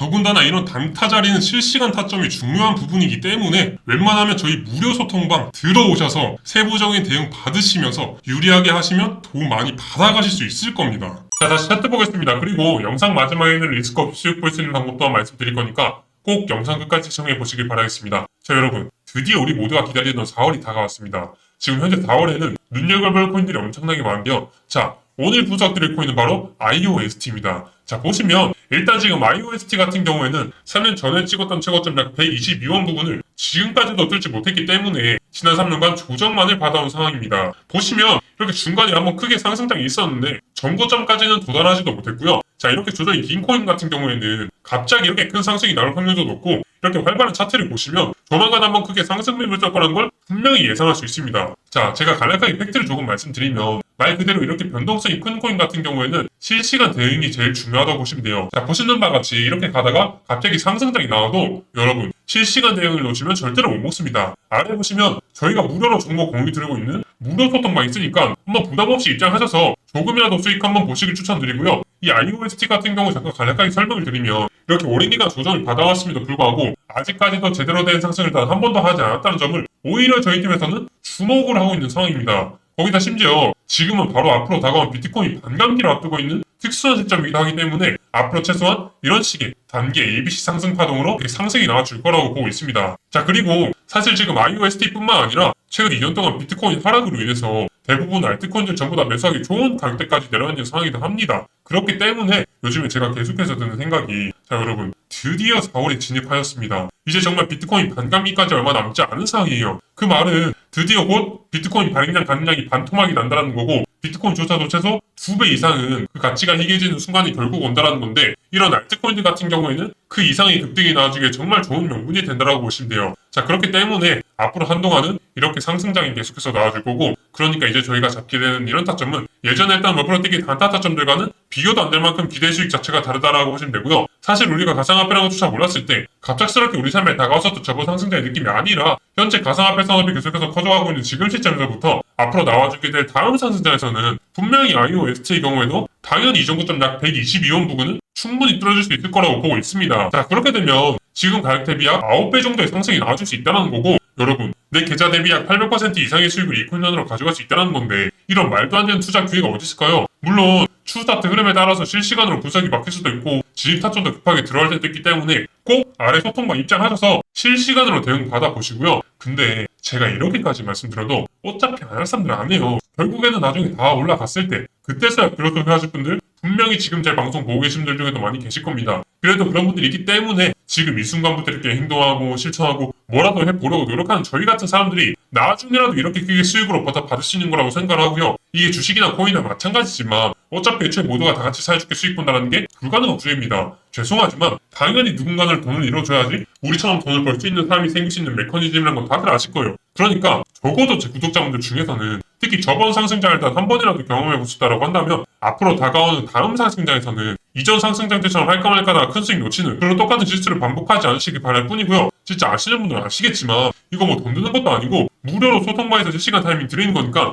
더군다나 이런 단타 자리는 실시간 타점이 중요한 부분이기 때문에 웬만하면 저희 무료 소통방 들어오셔서 세부적인 대응 받으시면서 유리하게 하시면 도움 많이 받아가실 수 있을 겁니다. 자, 다시 차트 보겠습니다. 그리고 영상 마지막에는 리스크 없이 수익 볼 수 있는 방법 또한 말씀드릴 거니까 꼭 영상 끝까지 시청해 보시길 바라겠습니다. 자, 여러분. 드디어 우리 모두가 기다리던 4월이 다가왔습니다. 지금 현재 4월에는 눈여겨볼 코인들이 엄청나게 많은데요. 자, 오늘 분석드릴 코인은 바로 IOST입니다. 자, 보시면 일단 지금 IOST 같은 경우에는 3년 전에 찍었던 최고점 약 122원 부분을 지금까지도 뚫지 못했기 때문에 지난 3년간 조정만을 받아온 상황입니다. 보시면 이렇게 중간에 한번 크게 상승장이 있었는데 전고점까지는 도달하지도 못했고요. 자 이렇게 조정이 긴 코인 같은 경우에는 갑자기 이렇게 큰 상승이 나올 확률도 높고 이렇게 활발한 차트를 보시면 조만간 한번 크게 상승 매물 될 거라는 걸 분명히 예상할 수 있습니다. 자 제가 간략하게 팩트를 조금 말씀드리면 말 그대로 이렇게 변동성이 큰 코인 같은 경우에는 실시간 대응이 제일 중요하다고 보시면 돼요. 자, 보시는 바와 같이 이렇게 가다가 갑자기 상승장이 나와도 여러분 실시간 대응을 놓치면 절대로 못 먹습니다. 아래 보시면 저희가 무료로 정보 공유 드리고 있는 무료 소통방 있으니까 한번 부담 없이 입장하셔서 조금이라도 수익 한번 보시길 추천드리고요. 이 IOST 같은 경우 잠깐 간략하게 설명을 드리면 이렇게 오랜 기간 조정을 받아왔음에도 불구하고 아직까지도 제대로 된 상승을 단 한 번도 하지 않았다는 점을 오히려 저희 팀에서는 주목을 하고 있는 상황입니다. 거기다 심지어 지금은 바로 앞으로 다가온 비트코인 반감기를 앞두고 있는 특수한 시점이기도 하기 때문에 앞으로 최소한 이런 식의 단기 ABC 상승 파동으로 상승이 나와줄 거라고 보고 있습니다. 자 그리고 사실 지금 IOST뿐만 아니라 최근 2년 동안 비트코인 하락으로 인해서 대부분 알트코인들 전부 다 매수하기 좋은 가격대까지 내려앉은 상황이기도 합니다. 그렇기 때문에 요즘에 제가 계속해서 드는 생각이 자 여러분 드디어 4월에 진입하였습니다. 이제 정말 비트코인 반감기까지 얼마 남지 않은 상황이에요. 그 말은 드디어 곧 비트코인 발행량 가능량이 반토막이 난다는 거고 비트코인조차도 최소 2배 이상은 그 가치가 희귀해지는 순간이 결국 온다는 건데 이런 알트코인들 같은 경우에는 그 이상의 급등이 나와주기에 정말 좋은 명분이 된다라고 보시면 돼요. 자 그렇기 때문에 앞으로 한동안은 이렇게 상승장이 계속해서 나와줄 거고 그러니까 이제 저희가 잡게 되는 이런 타점은 예전에 했던 머플러뛰기 단타 타점들과는 비교도 안 될 만큼 기대 수익 자체가 다르다라고 보시면 되고요. 사실 우리가 가상화폐라는 것조차 몰랐을 때 갑작스럽게 우리 삶에 다가왔었던 저거 상승장의 느낌이 아니라 현재 가상화폐 산업이 계속해서 커져가고 있는 지금 시점에서부터 앞으로 나와주게 될 다음 상승장에서는 분명히 IOST의 경우에도 당연히 이전 고점 약 122원 부근은 충분히 뚫어줄 수 있을 거라고 보고 있습니다. 자 그렇게 되면 지금 가격 대비 약 9배 정도의 상승이 나와줄 수 있다는 거고 여러분 내 계좌 대비 약 800% 이상의 수익을 이코인전으로 가져갈 수 있다는 건데 이런 말도 안 되는 투자 기회가 어디 있을까요? 물론 추스타트 흐름에 따라서 실시간으로 분석이 막힐 수도 있고 진입 타점도 급하게 들어갈 때도 있기 때문에 꼭 아래 소통방 입장하셔서 실시간으로 대응 받아보시고요. 근데 제가 이렇게까지 말씀드려도 어차피 안 할 사람들 안 해요. 결국에는 나중에 다 올라갔을 때 그때서야 빌로소피 하실 분들 분명히 지금 제 방송 보고 계신 분들 중에도 많이 계실 겁니다. 그래도 그런 분들이 있기 때문에 지금 이 순간부터 이렇게 행동하고 실천하고 뭐라도 해보려고 노력하는 저희 같은 사람들이 나중에라도 이렇게 크게 수익으로 보답 받을 수 있는 거라고 생각을 하고요. 이게 주식이나 코인이나 마찬가지지만 어차피 애초에 모두가 다 같이 사이좋게 수익 본다는 게 불가능한 구조입니다. 죄송하지만 당연히 누군가는 돈을 잃어줘야지 우리처럼 돈을 벌 수 있는 사람이 생길 수 있는 메커니즘이라는 건 다들 아실 거예요. 그러니까 적어도 제 구독자분들 중에서는 특히 저번 상승장을 단 한 번이라도 경험해보고 싶다라고 한다면 앞으로 다가오는 다음 상승장에서는 이전 상승장 때처럼 할까 말까 하다가 큰 수익 놓치는 그런 똑같은 실수를 반복하지 않으시길 바랄 뿐이고요. 진짜 아시는 분들은 아시겠지만 이거 뭐 돈 드는 것도 아니고 무료로 소통방에서 실시간 타이밍 드리는 거니까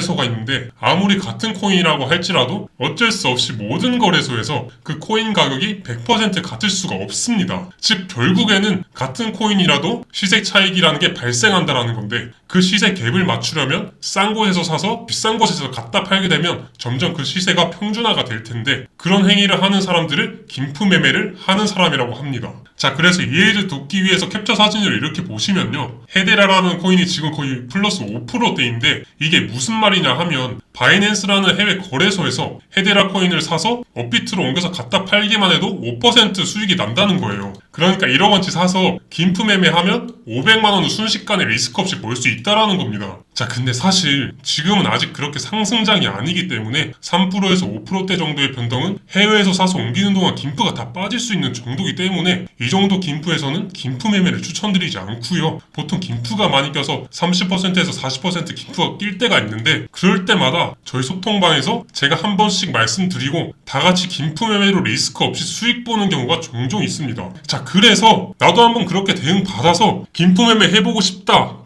소가 있는데 아무리 같은 코인이라고 할지라도 어쩔 수 없이 모든 거래소에서 그 코인 가격이 100% 같을 수가 없습니다. 즉 결국에는 같은 코인이라도 시세 차익이라는 게 발생한다라는 건데 그 시세 갭을 맞추려면 싼 곳에서 사서 비싼 곳에서 갖다 팔게 되면 점점 그 시세가 평준화가 될 텐데 그런 행위를 하는 사람들을 김프 매매를 하는 사람이라고 합니다. 자 그래서 이해를 돕기 위해서 캡처 사진을 이렇게 보시면요 헤데라라는 코인이 지금 거의 플러스 5%대인데 이게 무슨 말 이냐 하면 바이낸스라는 해외 거래소에서 헤데라 코인을 사서 업비트로 옮겨서 갖다 팔기만 해도 5% 수익이 난다는 거예요. 그러니까 1억 원치 사서 김프 매매하면 500만 원을 순식간에 리스크 없이 벌 수 있다라는 겁니다. 자, 근데 사실 지금은 아직 그렇게 상승장이 아니기 때문에 3%에서 5%대 정도의 변동은 해외에서 사서 옮기는 동안 김프가 다 빠질 수 있는 정도이기 때문에 이 정도 김프에서는 김프 매매를 추천드리지 않고요. 보통 김프가 많이 껴서 30%에서 40% 김프가 낄 때가 있는데 그럴 때마다 저희 소통방에서 제가 한 번씩 말씀드리고 다 같이 김프 매매로 리스크 없이 수익 보는 경우가 종종 있습니다. 자, 그래서 나도 한번 그렇게 대응 받아서 김프 매매 해보고 싶다.